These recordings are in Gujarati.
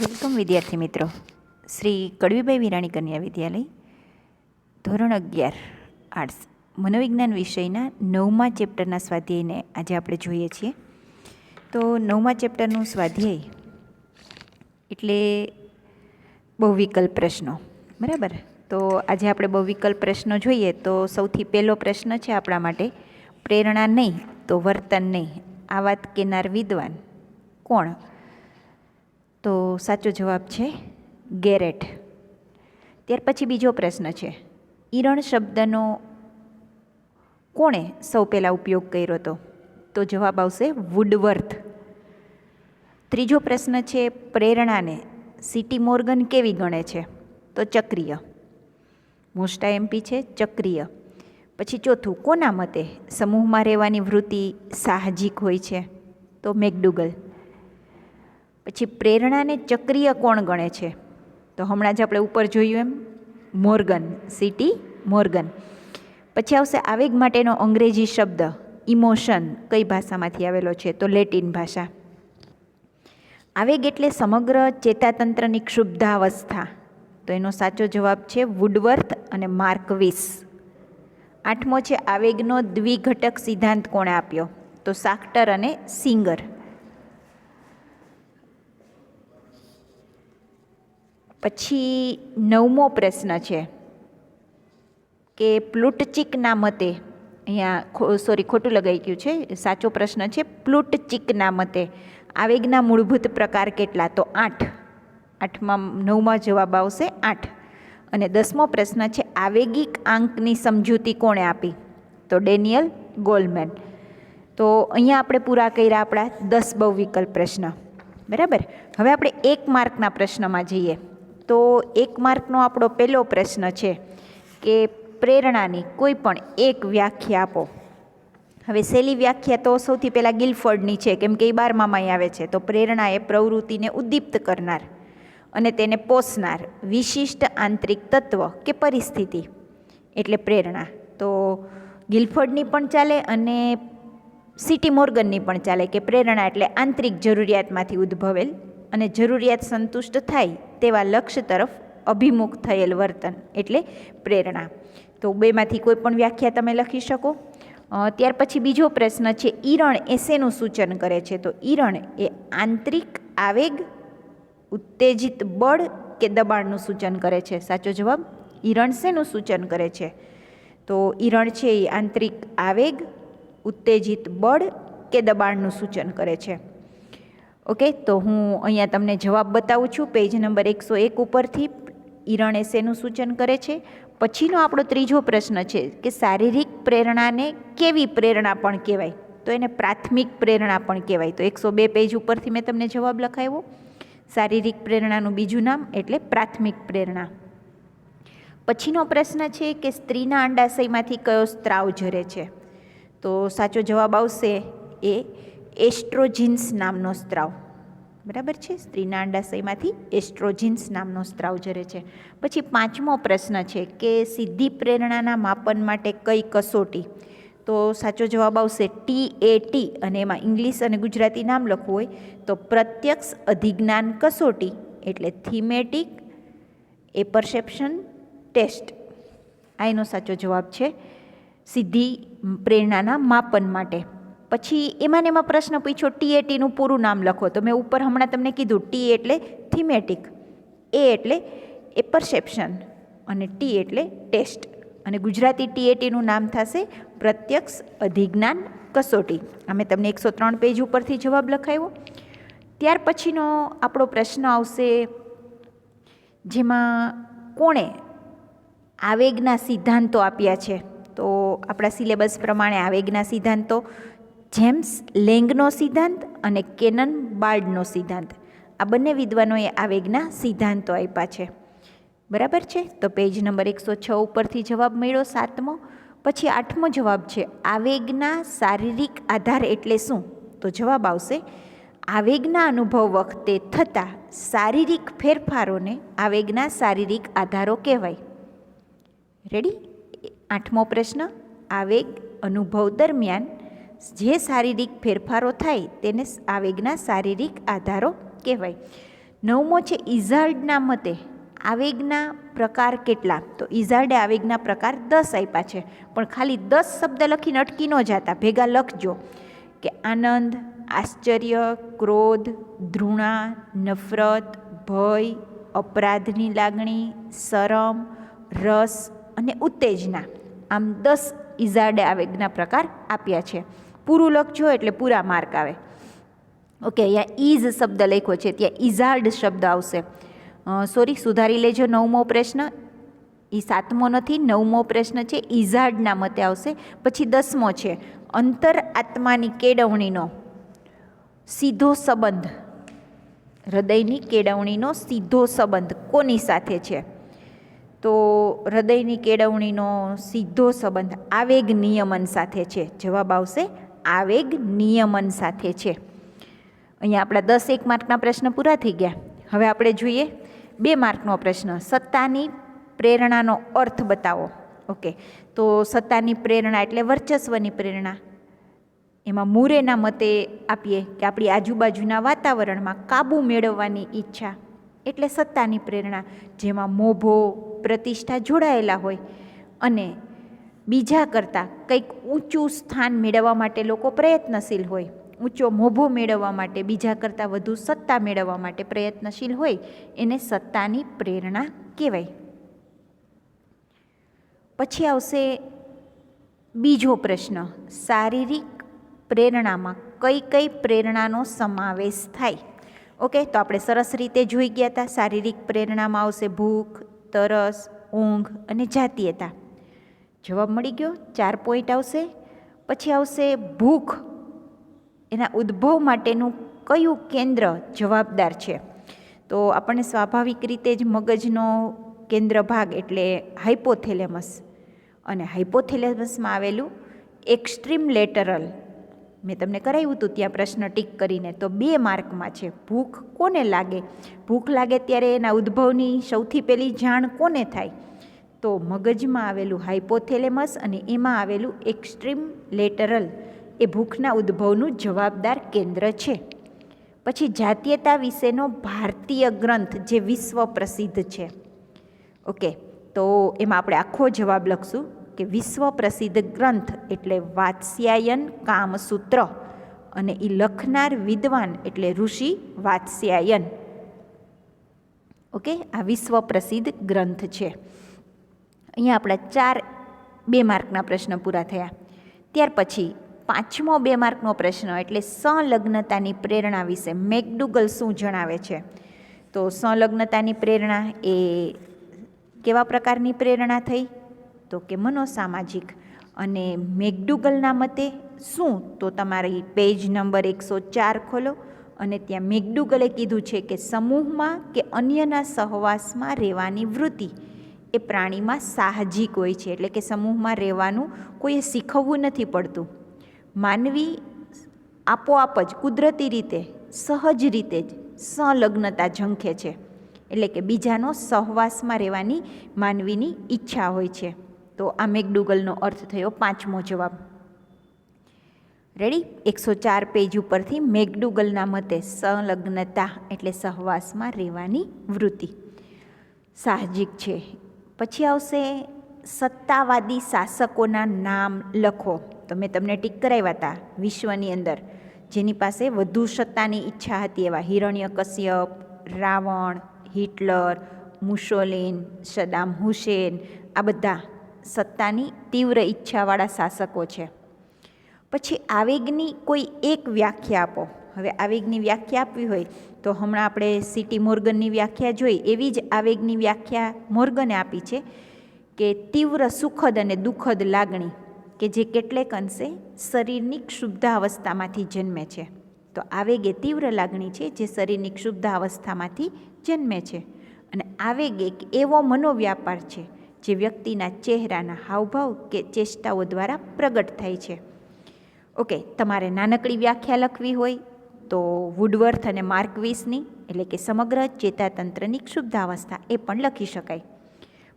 વેલકમ વિદ્યાર્થી મિત્રો, શ્રી કડવીભાઈ વિરાણી કન્યા વિદ્યાલય, ધોરણ અગિયાર, આર્ટ્સ, મનોવિજ્ઞાન વિષયના નવમા ચેપ્ટરના સ્વાધ્યાયને આજે આપણે જોઈએ છીએ. તો નવમા ચેપ્ટરનું સ્વાધ્યાય એટલે બહુવિકલ્પ પ્રશ્નો, બરાબર? તો આજે આપણે બહુવિકલ્પ પ્રશ્નો જોઈએ તો સૌથી પહેલો પ્રશ્ન છે આપણા માટે, પ્રેરણા નહીં તો વર્તન નહીં, આ વાત કેનાર વિદ્વાન કોણ? તો સાચો જવાબ છે ગેરેટ. ત્યાર પછી બીજો પ્રશ્ન છે. ઈરણ શબ્દનો કોણે સૌ પહેલાં ઉપયોગ કર્યો હતો? તો જવાબ આવશે વુડવર્થ. ત્રીજો પ્રશ્ન છે પ્રેરણાને સિટી મોર્ગન કેવી ગણે છે? તો ચક્રિય. મોસ્ટા એમપી છે ચક્રિય. પછી ચોથું, કોના મતે સમૂહમાં રહેવાની વૃત્તિ સાહજિક હોય છે? તો મેકડુગલ. પછી પ્રેરણાને ચક્રિય કોણ ગણે છે? તો હમણાં જ આપણે ઉપર જોયું એમ, મોર્ગન સિટી મોર્ગન. પછી આવશે આવેગ માટેનો અંગ્રેજી શબ્દ, ઇમોશન, કઈ ભાષામાંથી આવેલો છે? તો લેટિન ભાષા. આવેગ એટલે સમગ્ર ચેતાતંત્રની ક્ષુબ્ધાવસ્થા. તો એનો સાચો જવાબ છે વુડવર્થ અને માર્કવિસ. આઠમો છે આવેગનો દ્વિઘટક સિદ્ધાંત કોણે આપ્યો? તો સાક્ટર અને સિંગર. પછી નવમો પ્રશ્ન છે કે પ્લુટચિકના મતે, અહીંયા સોરી ખોટું લગાઈ ગયું છે, સાચો પ્રશ્ન છે, પ્લુટચિકના મતે આવેગના મૂળભૂત પ્રકાર કેટલા? તો આઠ. આઠમાં નવમાં જવાબ આવશે આઠ. અને દસમો પ્રશ્ન છે, આવેગિક આંકની સમજૂતી કોણે આપી? તો ડેનિયલ ગોલમેન. તો અહીંયા આપણે પૂરા કર્યા આપણા દસ બહુ વિકલ્પ પ્રશ્ન. બરાબર? હવે આપણે એક માર્કના પ્રશ્નમાં જઈએ. તો એક માર્કનો આપણો પહેલો પ્રશ્ન છે કે પ્રેરણાની કોઈ પણ એક વ્યાખ્યા આપો. હવે સહેલી વ્યાખ્યા તો સૌથી પહેલાં ગિલફર્ડની છે, કેમ કે એ બારમામાં આવે છે. તો પ્રેરણા એ પ્રવૃત્તિને ઉદ્દીપ્ત કરનાર અને તેને પોષનાર વિશિષ્ટ આંતરિક તત્વ કે પરિસ્થિતિ એટલે પ્રેરણા. તો ગિલફર્ડની પણ ચાલે અને સિટી મોર્ગનની પણ ચાલે કે પ્રેરણા એટલે આંતરિક જરૂરિયાતમાંથી ઉદ્ભવેલ અને જરૂરિયાત સંતુષ્ટ થાય તેવા લક્ષ્ય તરફ અભિમુખ થયેલ વર્તન એટલે પ્રેરણા. તો બેમાંથી કોઈ પણ વ્યાખ્યા તમે લખી શકો. ત્યાર પછી બીજો પ્રશ્ન છે, ઈરણ એ શેનું સૂચન કરે છે. તો ઈરણ એ આંતરિક આવેગ, ઉત્તેજિત બળ કે દબાણનું સૂચન કરે છે. સાચો જવાબ? ઈરણ શેનું સૂચન કરે છે? તો ઈરણ છે એ આંતરિક આવેગ, ઉત્તેજિત બળ કે દબાણનું સૂચન કરે છે. ઓકે? તો હું અહીંયા તમને જવાબ બતાવું છું. પેજ નંબર એકસો એક ઉપરથી ઈરણે શેનું સૂચન કરે છે? પછીનો આપણો ત્રીજો પ્રશ્ન છે કે શારીરિક પ્રેરણાને કેવી પ્રેરણા પણ કહેવાય? તો એને પ્રાથમિક પ્રેરણા પણ કહેવાય. તો એકસો બે પેજ ઉપરથી મેં તમને જવાબ લખાવ્યો. શારીરિક પ્રેરણાનું બીજું નામ એટલે પ્રાથમિક પ્રેરણા. પછીનો પ્રશ્ન છે કે સ્ત્રીના અંડાશયમાંથી કયો સ્ત્રાવ ઝરે છે? તો સાચો જવાબ આવશે એ એસ્ટ્રોજિન્સ નામનો સ્ત્રાવ. બરાબર છે? સ્ત્રીના અંડાશયમાંથી એસ્ટ્રોજિન્સ નામનો સ્ત્રાવ જરે છે. પછી પાંચમો પ્રશ્ન છે કે સિદ્ધિ પ્રેરણાના માપન માટે કઈ કસોટી? તો સાચો જવાબ આવશે ટી, એ, ટી. અને એમાં ઇંગ્લિશ અને ગુજરાતી નામ લખવું હોય તો પ્રત્યક્ષ અધિજ્ઞાન કસોટી, એટલે થીમેટિક એ પરસેપ્શન ટેસ્ટ. આ એનો સાચો જવાબ છે સિદ્ધિ પ્રેરણાના માપન માટે. પછી એમાં ને એમાં પ્રશ્ન પૂછ્યો ટીએટીનું પૂરું નામ લખો. તો મેં ઉપર હમણાં તમને કીધું ટી એટલે થીમેટિક એ એટલે એ પરસેપ્શન અને ટી એટલે ટેસ્ટ અને ગુજરાતી ટીએટીનું નામ થશે પ્રત્યક્ષ અધિજ્ઞાન કસોટી. અમે તમને એકસો ત્રણ પેજ ઉપરથી જવાબ લખાવ્યો. ત્યાર પછીનો આપણો પ્રશ્ન આવશે, જેમાં કોણે આવેગના સિદ્ધાંતો આપ્યા છે? તો આપણા સિલેબસ પ્રમાણે આવેગના સિદ્ધાંતો જેમ્સ લેંગનો સિદ્ધાંત અને કેનન બાર્ડનો સિદ્ધાંત. આ બંને વિદ્વાનોએ આવેગના સિદ્ધાંતો આપ્યા છે. બરાબર છે? તો પેજ નંબર એકસો છ ઉપરથી જવાબ મળ્યો સાતમો. પછી આઠમો જવાબ છે આવેગના શારીરિક આધાર એટલે શું? તો જવાબ આવશે આવેગના અનુભવ વખતે થતા શારીરિક ફેરફારોને આવેગના શારીરિક આધારો કહેવાય. રેડી આઠમો પ્રશ્ન આવેગ અનુભવ દરમિયાન જે શારીરિક ફેરફારો થાય તેને આવેગના શારીરિક આધારો કહેવાય. નવમો છે ઇઝાર્ડના મતે આવેગના પ્રકાર કેટલા? તો ઇઝાર્ડે આવેગના પ્રકાર દસ આપ્યા છે. પણ ખાલી દસ શબ્દ લખીને અટકી ન જાતા, ભેગા લખજો. કે આનંદ, આશ્ચર્ય, ક્રોધ, ધૃણા, નફરત, ભય, અપરાધની લાગણી, શરમ, રસ અને ઉત્તેજના. આમ દસ ઇઝાર્ડે આવેગના પ્રકાર આપ્યા છે. પૂરું લખજો એટલે પૂરા માર્ક આવે. ઓકે, અહીંયા ઇઝ શબ્દ લખ્યો છે, ત્યાં ઇઝાર્ડ શબ્દ આવશે. સોરી, સુધારી લેજો નવમો પ્રશ્ન. એ સાતમો નથી, નવમો પ્રશ્ન છે ઇઝાર્ડના મતે આવશે. પછી દસમો છે, અંતર આત્માની કેળવણીનો સીધો સંબંધ. હૃદયની કેળવણીનો સીધો સંબંધ કોની સાથે છે? તો હૃદયની કેળવણીનો સીધો સંબંધ આવેગ નિયમન સાથે છે. જવાબ આવશે આવેગ નિયમન સાથે છે. અહીંયા આપણા દસ એક માર્કના પ્રશ્ન પૂરા થઈ ગયા. હવે આપણે જોઈએ બે માર્કનો પ્રશ્ન. સત્તાની પ્રેરણાનો અર્થ બતાવો. ઓકે. તો સત્તાની પ્રેરણા એટલે વર્ચસ્વની પ્રેરણા. એમાં મૂરેના મતે આપીએ કે આપણી આજુબાજુના વાતાવરણમાં કાબુ મેળવવાની ઈચ્છા એટલે સત્તાની પ્રેરણા, જેમાં મોભો, પ્રતિષ્ઠા જોડાયેલા હોય અને બીજા કરતાં કંઈક ઊંચું સ્થાન મેળવવા માટે લોકો પ્રયત્નશીલ હોય, ઊંચો મોભો મેળવવા માટે, બીજા કરતાં વધુ સત્તા મેળવવા માટે પ્રયત્નશીલ હોય, એને સત્તાની પ્રેરણા કહેવાય. પછી આવશે બીજો પ્રશ્ન, શારીરિક પ્રેરણામાં કઈ કઈ પ્રેરણાનો સમાવેશ થાય? ઓકે, તો આપણે સરસ રીતે જોઈ ગયા હતા શારીરિક પ્રેરણામાં આવશે ભૂખ, તરસ, ઊંઘ અને જાતીયતા. જવાબ મળી ગયો, ચાર પોઈન્ટ આવશે. પછી આવશે ભૂખ. એના ઉદ્ભવ માટેનું કયું કેન્દ્ર જવાબદાર છે? તો આપણને સ્વાભાવિક રીતે જ મગજનો કેન્દ્ર ભાગ એટલે હાઇપોથેલેમસ અને હાઇપોથેલેમસમાં આવેલું એક્સ્ટ્રીમ લેટરલ મેં તમને કરાવ્યું હતું ત્યાં પ્રશ્ન ટીક કરીને. તો બે માર્કમાં છે. ભૂખ કોને લાગે? ભૂખ લાગે ત્યારે એના ઉદ્ભવની સૌથી પહેલી જાણ કોને થાય? તો મગજમાં આવેલું હાઇપોથેલેમસ અને એમાં આવેલું એક્સ્ટ્રીમ લેટરલ એ ભૂખના ઉદ્ભવનું જવાબદાર કેન્દ્ર છે. પછી જાતીયતા વિશેનો ભારતીય ગ્રંથ જે વિશ્વ પ્રસિદ્ધ છે. ઓકે, તો એમાં આપણે આખો જવાબ લખશું કે વિશ્વ પ્રસિદ્ધ ગ્રંથ એટલે વાત્સ્યાયન કામસૂત્ર અને એ લખનાર વિદ્વાન એટલે ઋષિ વાત્સ્યાયન. ઓકે, આ વિશ્વ પ્રસિદ્ધ ગ્રંથ છે. અહીંયા આપણા ચાર બે માર્કના પ્રશ્ન પૂરા થયા. ત્યાર પછી પાંચમો બે માર્કનો પ્રશ્ન, એટલે સંલગ્નતાની પ્રેરણા વિશે મેકડુગલ શું જણાવે છે? તો સંલગ્નતાની પ્રેરણા એ કેવા પ્રકારની પ્રેરણા થઈ? તો કે મનોસામાજિક. અને મેકડુગલના મતે શું? તો તમારી પેજ નંબર એકસો ચાર ખોલો અને ત્યાં મેકડુગલે કીધું છે કે સમૂહમાં કે અન્યના સહવાસમાં રહેવાની વૃત્તિ. એ પ્રાણીમાં સાહજિક હોય છે, એટલે કે સમૂહમાં રહેવાનું કોઈએ શીખવવું નથી પડતું. માનવી આપોઆપ જ કુદરતી રીતે, સહજ રીતે જ સંલગ્નતા ઝંખે છે, એટલે કે બીજાનો સહવાસમાં રહેવાની માનવીની ઈચ્છા હોય છે. તો આ મેકડુગલનો અર્થ થયો પાંચમો જવાબ. રેડી એકસો ચાર પેજ ઉપરથી મેકડુગલના મતે સંલગ્નતા એટલે સહવાસમાં રહેવાની વૃત્તિ. સાહજિક છે. પછી આવશે સત્તાવાદી શાસકોના નામ લખો. તો મેં તમને ટીક કરાવ્યા હતા વિશ્વની અંદર. જેની પાસે વધુ સત્તાની ઈચ્છા હતી એવા Hiranya Kashyap, Ravana, Hitler Mussolini Saddam Hussein, આ બધા સત્તાની તીવ્ર ઈચ્છાવાળા શાસકો છે. પછી આવેગની કોઈ એક વ્યાખ્યા આપો. હવે આવેગની વ્યાખ્યા આપવી હોય તો હમણાં આપણે સિટી મોર્ગનની વ્યાખ્યા જોઈ. એવી જ આવેગની વ્યાખ્યા મોર્ગને આપી છે કે તીવ્ર સુખદ અને દુઃખદ લાગણી કે જે કેટલેક અંશે શરીરની ક્ષુબ્ધાવસ્થામાંથી જન્મે છે. તો આવેગ એ તીવ્ર લાગણી છે જે શરીરની ક્ષુબ્ધાવસ્થામાંથી જન્મે છે. અને આવેગ એક એવો મનોવ્યાપાર છે જે વ્યક્તિના ચહેરાના હાવભાવ કે ચેષ્ટાઓ દ્વારા પ્રગટ થાય છે. ઓકે, તમારે નાનકડી વ્યાખ્યા લખવી હોય તો વુડવર્થ અને માર્કવીસની એટલે કે સમગ્ર ચેતાતંત્રની ક્ષુબ્ધાવસ્થા, એ પણ લખી શકાય.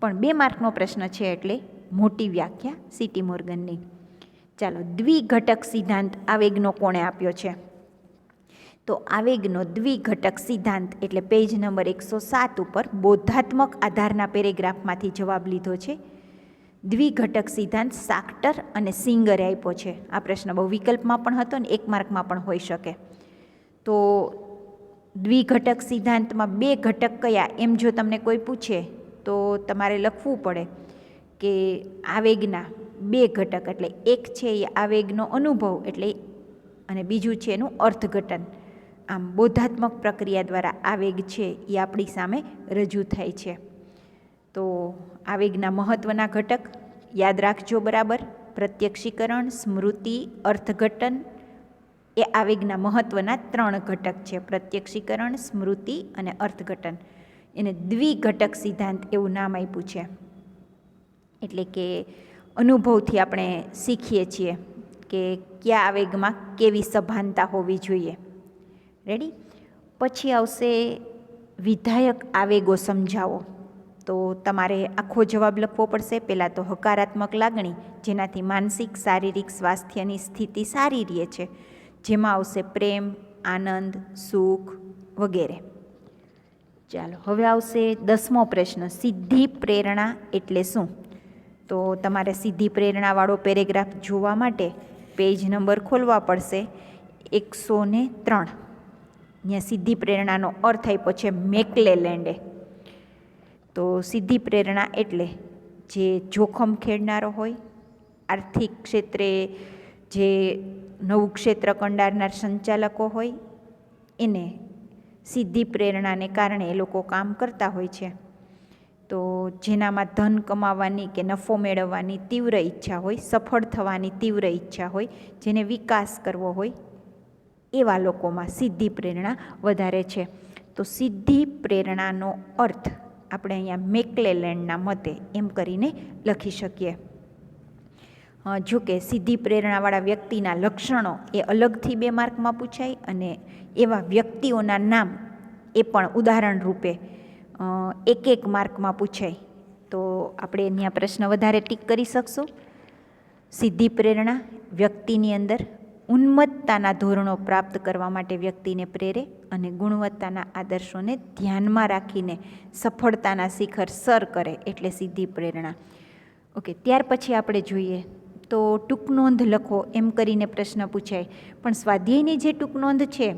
પણ બે માર્કનો પ્રશ્ન છે એટલે મોટી વ્યાખ્યા સિટી મોર્ગનની ચાલો દ્વિઘટક સિદ્ધાંત આવેગનો કોણે આપ્યો છે? તો આવેગનો દ્વિઘટક સિદ્ધાંત એટલે પેજ નંબર એકસો સાત ઉપર બોધાત્મક આધારના પેરેગ્રાફમાંથી જવાબ લીધો છે. દ્વિઘટક સિદ્ધાંત સાક્ટર અને સિંગરે આપ્યો છે. આ પ્રશ્ન બહુ વિકલ્પમાં પણ હતો ને એક માર્કમાં પણ હોઈ શકે. તો દ્વિઘટક સિદ્ધાંતમાં બે ઘટક કયા? એમ જો તમને કોઈ પૂછે, તો તમારે લખવું પડે કે આવેગના બે ઘટક, એટલે એક છે એ આવેગનો અનુભવ એટલે અને બીજું છે એનું અર્થઘટન. આમ બોધાત્મક પ્રક્રિયા દ્વારા આવેગ છે એ આપણી સામે રજૂ થાય છે. તો આવેગના મહત્ત્વના ઘટક યાદ રાખજો બરાબર. પ્રત્યક્ષીકરણ, સ્મૃતિ, અર્થઘટન એ આવેગના મહત્ત્વના ત્રણ ઘટક છે. પ્રત્યક્ષીકરણ, સ્મૃતિ અને અર્થઘટન. એને દ્વિઘટક સિદ્ધાંત એવું નામ આપ્યું છે. એટલે કે અનુભવથી આપણે શીખીએ છીએ કે કયા આવેગમાં કેવી સભાનતા હોવી જોઈએ. રેડી પછી આવશે વિધાયક આવેગો સમજાવો. તો તમારે આખો જવાબ લખવો પડશે. પહેલાં તો હકારાત્મક લાગણી, જેનાથી માનસિક, શારીરિક સ્વાસ્થ્યની સ્થિતિ સારી રહે છે. જેમાં આવશે પ્રેમ, આનંદ, સુખ વગેરે. ચાલો, હવે આવશે દસમો પ્રશ્ન, સિદ્ધિ પ્રેરણા એટલે શું? તો તમારે સિદ્ધિ પ્રેરણાવાળો પેરેગ્રાફ જોવા માટે પેજ નંબર ખોલવા પડશે એકસો ને ત્રણ. અહીંયા સિદ્ધિ પ્રેરણાનો અર્થ આપ્યો છે મેકલેલેન્ડે. તો સિદ્ધિ પ્રેરણા એટલે જે જોખમ ખેડનારો હોય, આર્થિક ક્ષેત્રે જે નવું ક્ષેત્ર કંડારનાર સંચાલકો હોય, એને સીધી પ્રેરણાને કારણે એ લોકો કામ કરતા હોય છે. તો જેનામાં ધન કમાવાની કે નફો મેળવવાની તીવ્ર ઈચ્છા હોય, સફળ થવાની તીવ્ર ઈચ્છા હોય, જેને વિકાસ કરવો હોય, એવા લોકોમાં સિદ્ધિ પ્રેરણા વધારે છે. તો સિદ્ધિ પ્રેરણાનો અર્થ આપણે અહીંયા મેકલેલેન્ડના મતે એમ કરીને લખી શકીએ. જો કે સીધી પ્રેરણાવાળા વ્યક્તિના લક્ષણો એ અલગથી બે માર્કમાં પૂછાય અને એવા વ્યક્તિઓના નામ એ પણ ઉદાહરણ રૂપે એક એક માર્કમાં પૂછાય. તો આપણે અહીંયા પ્રશ્ન વધારે ટીક કરી શકશું. સીધી પ્રેરણા વ્યક્તિની અંદર ઉન્મત્તાના ધોરણો પ્રાપ્ત કરવા માટે વ્યક્તિને પ્રેરે અને ગુણવત્તાના આદર્શોને ધ્યાનમાં રાખીને સફળતાના શિખર સર કરે એટલે સીધી પ્રેરણા. ઓકે, ત્યાર પછી આપણે જોઈએ તો ટૂંક નોંધ લખો એમ કરીને પ્રશ્ન પૂછાય. પણ સ્વાધ્યાયની જે ટૂંક નોંધ છે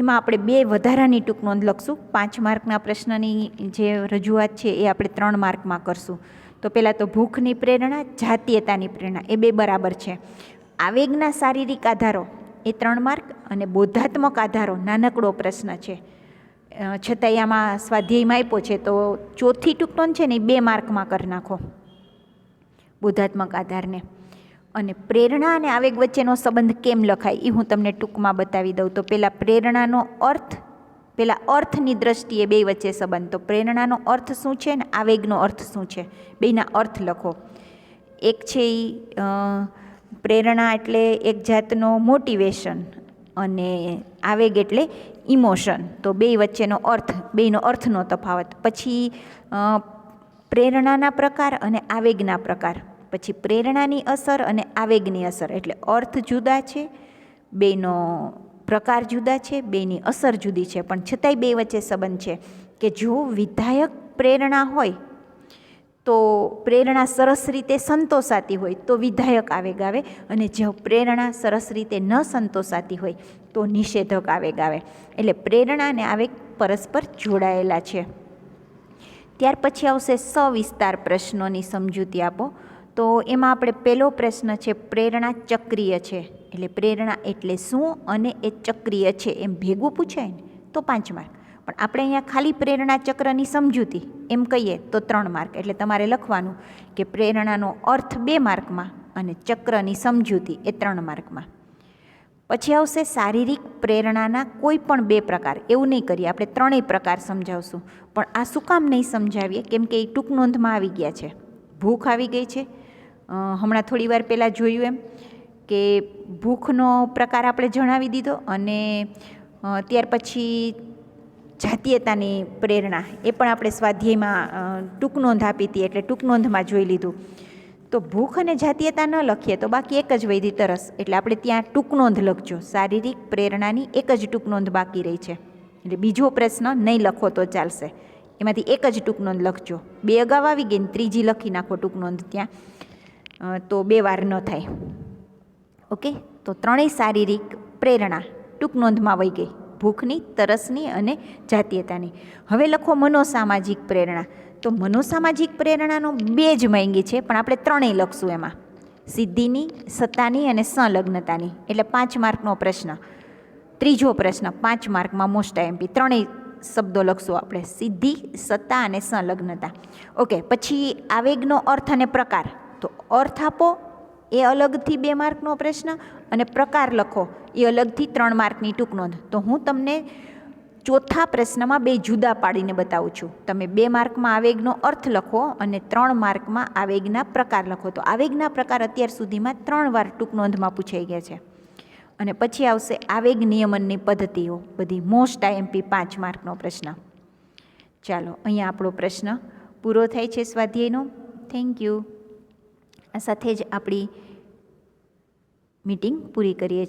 એમાં આપણે બે વધારાની ટૂંક નોંધ લખશું. પાંચ માર્કના પ્રશ્નની જે રજૂઆત છે એ આપણે ત્રણ માર્કમાં કરશું. તો પહેલાં તો ભૂખની પ્રેરણા, જાતીયતાની પ્રેરણા, એ બે બરાબર છે. આવેગના શારીરિક આધારો એ ત્રણ માર્ક અને બોધાત્મક આધારો નાનકડો પ્રશ્ન છે. છતાંય આમાં સ્વાધ્યાયમાં આપ્યો છે તો ચોથી ટૂંક નોંધ છે ને એ બે માર્કમાં કરી નાખો. બોધાત્મક આધારને. અને પ્રેરણા અને આવેગ વચ્ચેનો સંબંધ કેમ લખાય એ હું તમને ટૂંકમાં બતાવી દઉં. તો પહેલાં પ્રેરણાનો અર્થ પહેલાં અર્થની દ્રષ્ટિએ બે વચ્ચે સંબંધ. તો પ્રેરણાનો અર્થ શું છે ને આવેગનો અર્થ શું છે? બેના અર્થ લખો. એક છે એ પ્રેરણા એટલે એક જાતનો મોટિવેશન અને આવેગ એટલે ઇમોશન. તો બે વચ્ચેનો અર્થ, બેનો અર્થનો તફાવત. પછી પ્રેરણાના પ્રકાર અને આવેગના પ્રકાર. પછી પ્રેરણાની અસર અને આવેગની અસર. એટલે અર્થ જુદા છે, બેનો પ્રકાર જુદા છે, બેની અસર જુદી છે. પણ છતાંય બે વચ્ચે સંબંધ છે કે જો વિધાયક પ્રેરણા હોય, તો પ્રેરણા સરસ રીતે સંતોષાતી હોય, તો વિધાયક આવેગ આવે. અને જો પ્રેરણા સરસ રીતે ન સંતોષાતી હોય, તો નિષેધક આવેગ આવે. એટલે પ્રેરણા અને આવેગ પરસ્પર જોડાયેલા છે. ત્યાર પછી આવશે સવિસ્તાર પ્રશ્નોની સમજૂતી આપો. તો એમાં આપણે પહેલો પ્રશ્ન છે, પ્રેરણા ચક્રીય છે. એટલે પ્રેરણા એટલે શું અને એ ચક્રીય છે? એમ ભેગું પૂછાય ને, તો પાંચ માર્ક. પણ આપણે અહીંયા ખાલી પ્રેરણા ચક્રની સમજૂતી, એમ કહીએ તો ત્રણ માર્ક. એટલે તમારે લખવાનું કે પ્રેરણાનો અર્થ બે માર્કમાં અને ચક્રની સમજૂતી એ ત્રણ માર્કમાં. પછી આવશે શારીરિક પ્રેરણાના કોઈ પણ બે પ્રકાર. એવું નહીં કરીએ, આપણે ત્રણેય પ્રકાર સમજાવશું. પણ આ શું કામ નહીં સમજાવીએ? કેમ કે એ ટૂંક નોંધમાં આવી ગયા છે. ભૂખ આવી ગઈ છે. હમણાં થોડી વાર પહેલાં જોયું એમ કે ભૂખનો પ્રકાર આપણે જણાવી દીધો અને ત્યાર પછી જાતીયતાની પ્રેરણા, એ પણ આપણે સ્વાધ્યાયમાં ટૂંક નોંધ આપી હતી એટલે ટૂંક નોંધમાં જોઈ લીધું. તો ભૂખ અને જાતીયતા ન લખીએ તો બાકી એક જ વૈધી તરસ. એટલે આપણે ત્યાં ટૂંકનોંધ લખજો. શારીરિક પ્રેરણાની એક જ ટૂંકનોંધ બાકી રહી છે. એટલે બીજો પ્રશ્ન નહીં લખો તો ચાલશે. એમાંથી એક જ ટૂંકનોંધ લખજો. બે અગાઉ આવી ગઈ ને ત્રીજી લખી નાખો ટૂંકનોંધ ત્યાં. તો બે વાર ન થાય. ઓકે? તો ત્રણેય શારીરિક પ્રેરણા ટૂંકનોંધમાં વહી ગઈ. ભૂખની, તરસની અને જાતીયતાની. હવે લખો મનોસામાજિક પ્રેરણા. તો મનોસામાજિક પ્રેરણાનો બે જ માંગી છે, પણ આપણે ત્રણેય લખશું એમાં. સિદ્ધિની, સત્તાની અને સંલગ્નતાની. એટલે પાંચ માર્કનો પ્રશ્ન. ત્રીજો પ્રશ્ન, પાંચ માર્કમાં મોસ્ટ આઈએમપી ત્રણેય શબ્દો લખશું આપણે. સિદ્ધિ, સત્તા અને સંલગ્નતા. ઓકે પછી આવેગનો અર્થ અને પ્રકાર. તો અર્થ આપો, એ અલગથી બે માર્કનો પ્રશ્ન અને પ્રકાર લખો. એ અલગથી ત્રણ માર્કની ટૂંકનોંધ તો હું તમને ચોથા પ્રશ્નમાં બે જુદા પાડીને બતાવું છું. તમે બે માર્કમાં આવેગનો અર્થ લખો અને ત્રણ માર્કમાં આવેગના પ્રકાર લખો. તો આવેગના પ્રકાર અત્યાર સુધીમાં ત્રણ વાર ટૂંક નોંધમાં પૂછાઈ ગયા છે. અને પછી આવશે આવેગ નિયમનની પદ્ધતિઓ. બધી મોસ્ટ આઈએમપી પાંચ માર્કનો પ્રશ્ન. ચાલો, અહીંયા આપણો પ્રશ્ન પૂરો થાય છે સ્વાધ્યાયનો. થેન્ક યુ આ સાથે જ આપણી મીટિંગ પૂરી કરીએ છીએ.